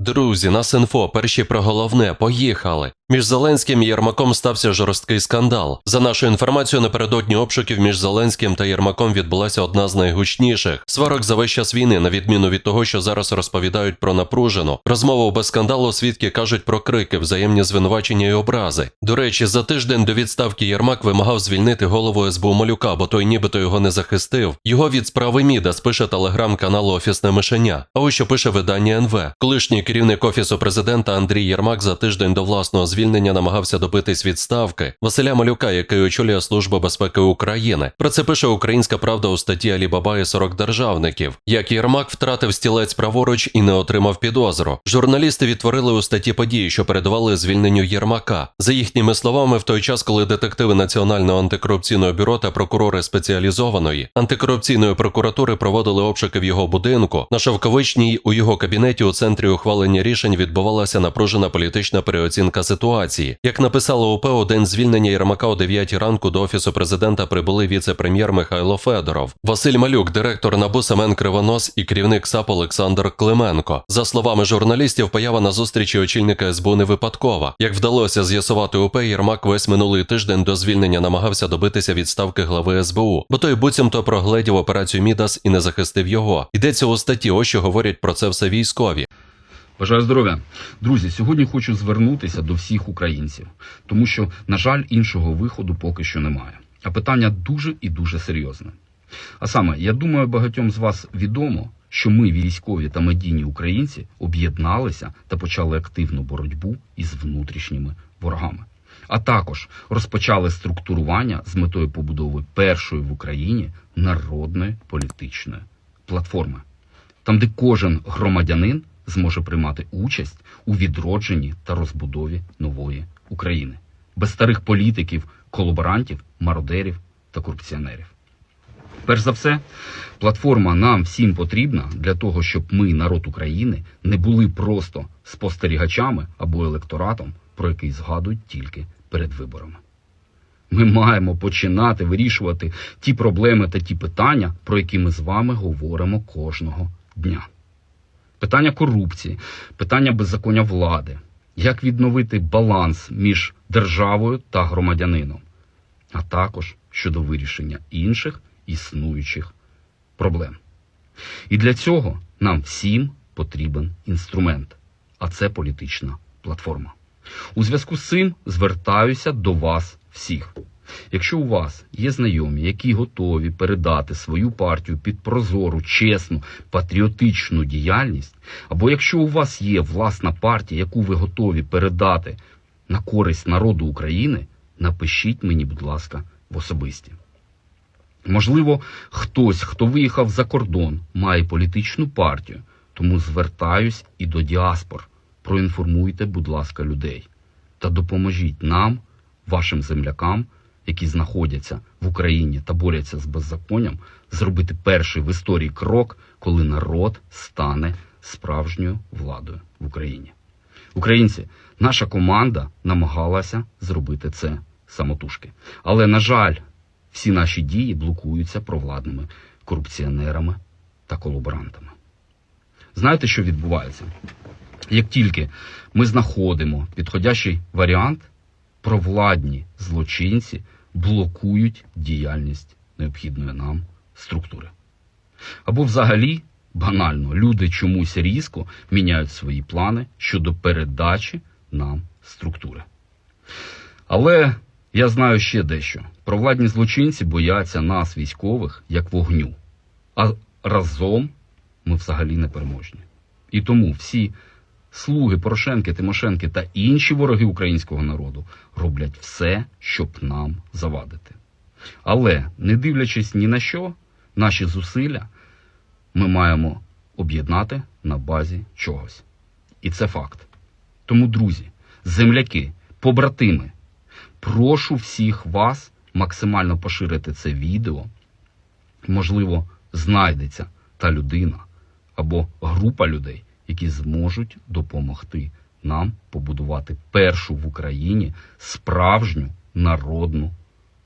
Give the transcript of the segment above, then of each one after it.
Друзі, нас інфо, перші про головне, поїхали. Між Зеленським і Єрмаком стався жорсткий скандал. За нашою інформацією, напередодні обшуків між Зеленським та Єрмаком відбулася одна з найгучніших. Сварок за весь час війни, на відміну від того, що зараз розповідають про напружену. Розмову без скандалу свідки кажуть про крики, взаємні звинувачення і образи. До речі, за тиждень до відставки Єрмак вимагав звільнити голову СБУ Малюка, бо той нібито його не захистив. Його від справи Мідас пише телеграм-каналу Офісне мишеня. А ось що пише видання НВ. Колишній керівник офісу президента Андрій Єрмак за тиждень до власного звільнення намагався добитись відставки Василя Малюка, який очолює Служба безпеки України. Про це пише Українська Правда у статті Алібаба і 40 державників. Як Єрмак втратив стілець праворуч і не отримав підозру. Журналісти відтворили у статті події, що передавали звільненню Єрмака. За їхніми словами, в той час, коли детективи Національного антикорупційного бюро та прокурори спеціалізованої антикорупційної прокуратури проводили обшуки в його будинку, на Шовковичній у його кабінеті у центрі ухвалення рішень відбувалася напружена політична переоцінка ситуації. Як написало УП, у день звільнення Єрмака о 9 ранку до офісу президента прибули віце-прем'єр Михайло Федоров, Василь Малюк, директор НАБУ Семен Кривонос і керівник САП Олександр Клименко. За словами журналістів, поява на зустрічі очільника СБУ не випадкова. Як вдалося з'ясувати УП, Єрмак весь минулий тиждень до звільнення намагався добитися відставки глави СБУ, бо той буцімто прогледів операцію Мідас і не захистив його. Йдеться у статті, ось що говорять про це все військові. Бажаю здоров'я. Друзі, сьогодні хочу звернутися до всіх українців, тому що, на жаль, іншого виходу поки що немає. А питання дуже і дуже серйозне. А саме, я думаю, багатьом з вас відомо, що ми, військові та медійні українці, об'єдналися та почали активну боротьбу із внутрішніми ворогами. А також розпочали структурування з метою побудови першої в Україні народної політичної платформи там, де кожен громадянин зможе приймати участь у відродженні та розбудові нової України, без старих політиків, колаборантів, мародерів та корупціонерів. Перш за все, платформа нам всім потрібна для того, щоб ми, народ України, не були просто спостерігачами або електоратом, про який згадують тільки перед виборами. Ми маємо починати вирішувати ті проблеми та ті питання, про які ми з вами говоримо кожного дня. Питання корупції, питання беззаконня влади, як відновити баланс між державою та громадянином, а також щодо вирішення інших існуючих проблем. І для цього нам всім потрібен інструмент, а це політична платформа. У зв'язку з цим звертаюся до вас всіх. Якщо у вас є знайомі, які готові передати свою партію під прозору, чесну, патріотичну діяльність, або якщо у вас є власна партія, яку ви готові передати на користь народу України, напишіть мені, будь ласка, в особисті. Можливо, хтось, хто виїхав за кордон, має політичну партію, тому звертаюсь і до діаспор. Проінформуйте, будь ласка, людей та допоможіть нам, вашим землякам, які знаходяться в Україні та борються з беззаконням, зробити перший в історії крок, коли народ стане справжньою владою в Україні. Українці, наша команда намагалася зробити це самотужки. Але, на жаль, всі наші дії блокуються провладними корупціонерами та колаборантами. Знаєте, що відбувається? Як тільки ми знаходимо підходящий варіант, провладні злочинці блокують діяльність необхідної нам структури. Або взагалі, банально, люди чомусь різко міняють свої плани щодо передачі нам структури. Але я знаю ще дещо. Провладні злочинці бояться нас, військових, як вогню. А разом ми взагалі не переможні. І тому всі слуги Порошенки, Тимошенки та інші вороги українського народу роблять все, щоб нам завадити. Але, не дивлячись ні на що, наші зусилля ми маємо об'єднати на базі чогось. І це факт. Тому, друзі, земляки, побратими, прошу всіх вас максимально поширити це відео. Можливо, знайдеться та людина або група людей, які зможуть допомогти нам побудувати першу в Україні справжню народну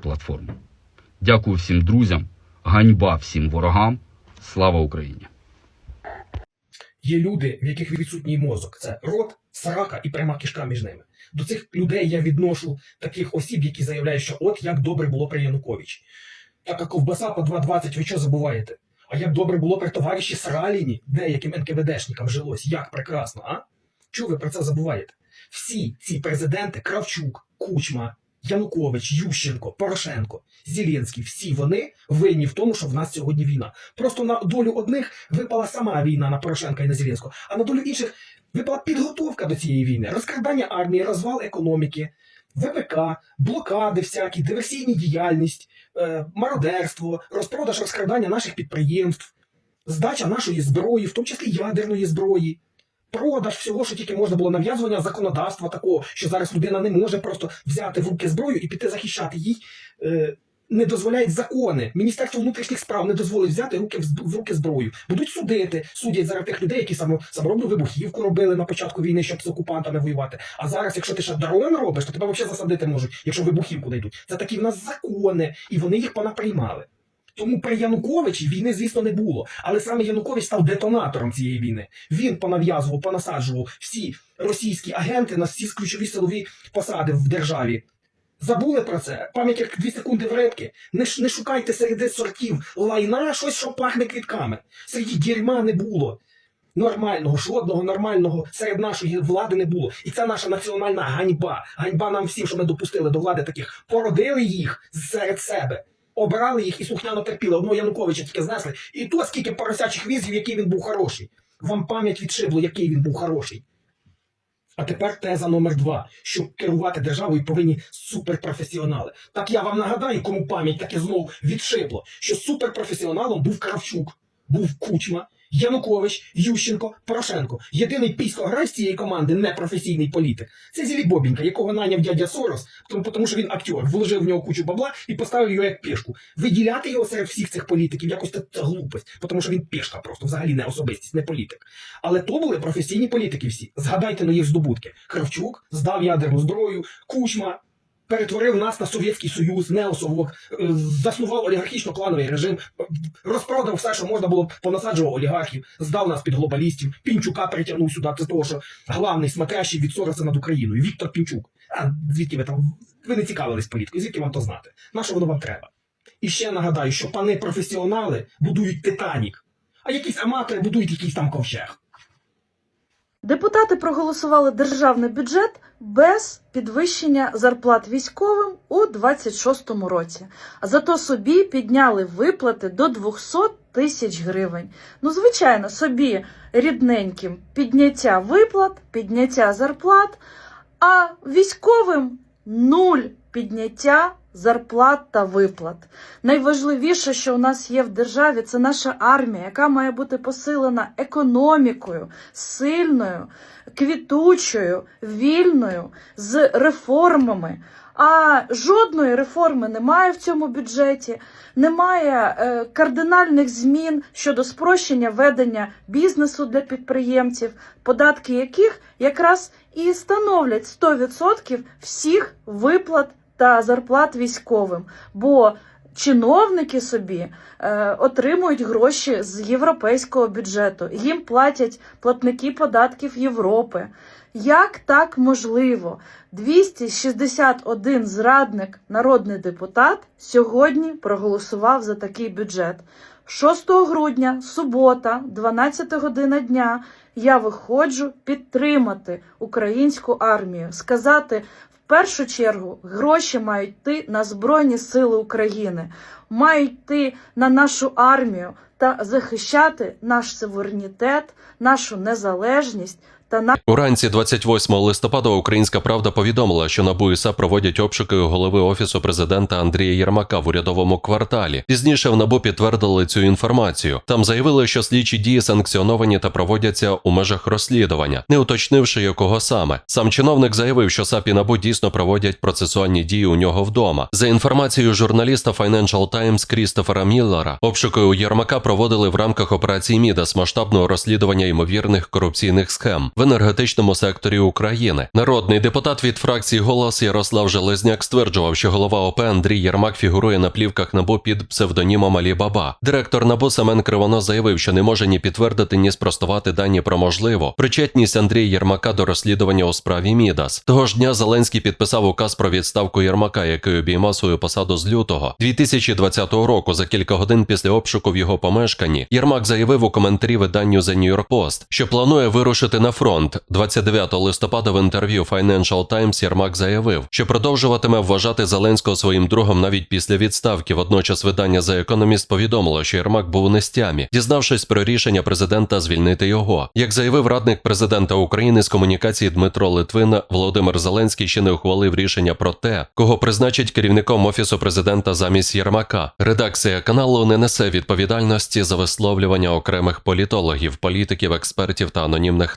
платформу. Дякую всім друзям, ганьба всім ворогам. Слава Україні! є люди, в яких відсутній мозок. Це рот, срака і пряма кишка між ними. До цих людей я відношу таких осіб, які заявляють, що от як добре було при Януковичі. Така ковбаса по 2,20, ви що забуваєте? А як добре було при товариші Сраліні, деяким НКВДшникам жилось, як прекрасно, а? Чого ви про це забуваєте? Всі ці президенти Кравчук, Кучма, Янукович, Ющенко, Порошенко, Зеленський, всі вони винні в тому, що в нас сьогодні війна. Просто на долю одних випала сама війна на Порошенка і на Зеленського, а на долю інших випала підготовка до цієї війни, розкрадання армії, розвал економіки, ВПК, блокади всякі, диверсійні діяльність, е, мародерство, розпродаж розкрадання наших підприємств, здача нашої зброї, в тому числі ядерної зброї. Продаж всього, що тільки можна було нав'язування законодавства такого, що зараз людина не може просто взяти в руки зброю і піти захищати їй. Не дозволяють закони. Міністерство внутрішніх справ не дозволить взяти руки в, в руки зброю. Будуть судити, судять зараз тих людей, які само, саморобну вибухівку робили на початку війни, щоб з окупантами воювати. А зараз, якщо ти ще дрон робиш, то тебе взагалі засадити можуть, якщо вибухівку знайдуть. Це такі в нас закони, і вони їх понаприймали. Тому при Януковичі війни, звісно, не було. Але саме Янукович став детонатором цієї війни. Він понав'язував, понасаджував всі російські агенти на всі ключові силові посади в державі. Забули про це? Пам'ять як дві секунди в рибки. Не, не шукайте серед сортів лайна щось, що пахне квітками. Серед дерьма не було. Нормального, жодного нормального серед нашої влади не було. І це наша національна ганьба. Ганьба нам всім, що ми допустили до влади таких. Породили їх серед себе. Обрали їх і слухняно терпіли. Одного Януковича тільки знесли. І то скільки поросячих візів, який він був хороший. Вам пам'ять відшибло, який він був хороший. А тепер теза номер два, що керувати державою повинні суперпрофесіонали. Так я вам нагадаю, кому пам'ять таке знову відшибло, що суперпрофесіоналом був Кравчук, був Кучма, Янукович, Ющенко, Порошенко. Єдиний піськограй з цієї команди непрофесійний політик. Це Зілі Бобінка, якого наняв дядя Сорос, тому, тому що він актер, вложив в нього кучу бабла і поставив його як пішку. Виділяти його серед всіх цих політиків якось це, це глупость, тому що він пішка просто, взагалі не особистість, не політик. Але то були професійні політики всі. Згадайте на їх здобутки. Кравчук здав ядерну зброю, Кучма перетворив нас на Совєтський Союз, неосовок, е, заснував олігархічно-клановий режим, розпродав все, що можна було, понасаджував олігархів, здав нас під глобалістів, Пінчука притягнув сюди. Це того, що главний смотрящий від Сороса над Україною. Віктор Пінчук. А звідки ви там? Ви не цікавились політикою, звідки вам то знати? На що воно вам треба? І ще нагадаю, що пани професіонали будують Титанік, а якісь аматори будують якийсь там ковчег. Депутати проголосували державний бюджет без підвищення зарплат військовим у 26-му році. А зато собі підняли виплати до 200 тисяч гривень. Ну, звичайно, собі рідненьким підняття виплат, підняття зарплат, а військовим нуль підняття зарплат та виплат. Найважливіше, що у нас є в державі, це наша армія, яка має бути посилена економікою, сильною, квітучою, вільною, з реформами. А жодної реформи немає в цьому бюджеті, немає е, кардинальних змін щодо спрощення ведення бізнесу для підприємців, податки яких якраз і становлять 100% всіх виплат та зарплат військовим. Бо чиновники собі е, отримують гроші з європейського бюджету. Їм платять платники податків Європи. Як так можливо? 261 зрадник, народний депутат, сьогодні проголосував за такий бюджет. 6 грудня, субота, 12 година дня, я виходжу підтримати українську армію, сказати першу чергу гроші мають йти на Збройні Сили України, мають йти на нашу армію та захищати наш суверенітет, нашу незалежність та на. Уранці 28 листопада Українська Правда повідомила, що НАБУ і проводять обшуки голови офісу президента Андрія Єрмака в урядовому кварталі. Пізніше в НАБУ підтвердили цю інформацію. Там заявили, що слідчі дії санкціоновані та проводяться у межах розслідування, не уточнивши якого саме. Сам чиновник заявив, що САП і НАБУ дійсно проводять процесуальні дії у нього вдома. За інформацією журналіста Financial Times Крістофера Міллера, обшуки у Єрмака проводили в рамках операції Мідас масштабного розслідування ймовірних корупційних схем. В енергетичному секторі України. Народний депутат від фракції Голос Ярослав Железняк стверджував, що голова ОП Андрій Єрмак фігурує на плівках НАБУ під псевдонімом Алі Баба. Директор НАБУ Семен Кривонос заявив, що не може ні підтвердити, ні спростувати дані про можливу причетність Андрія Єрмака до розслідування у справі Мідас. Того ж дня Зеленський підписав указ про відставку Єрмака, який обіймав свою посаду з лютого 2020 року. За кілька годин після обшуку в його помешканні Єрмак заявив у коментарі виданню The New York Post, що планує вирушити на фронт. 29 листопада в інтерв'ю Financial Times Єрмак заявив, що продовжуватиме вважати Зеленського своїм другом навіть після відставки. Водночас видання The Economist повідомило, що Єрмак був у нестямі, дізнавшись про рішення президента звільнити його. Як заявив радник президента України з комунікації Дмитро Литвин, Володимир Зеленський ще не ухвалив рішення про те, кого призначить керівником офісу президента замість Єрмака. Редакція каналу не несе відповідальності за висловлювання окремих політологів, політиків, експертів та анонімних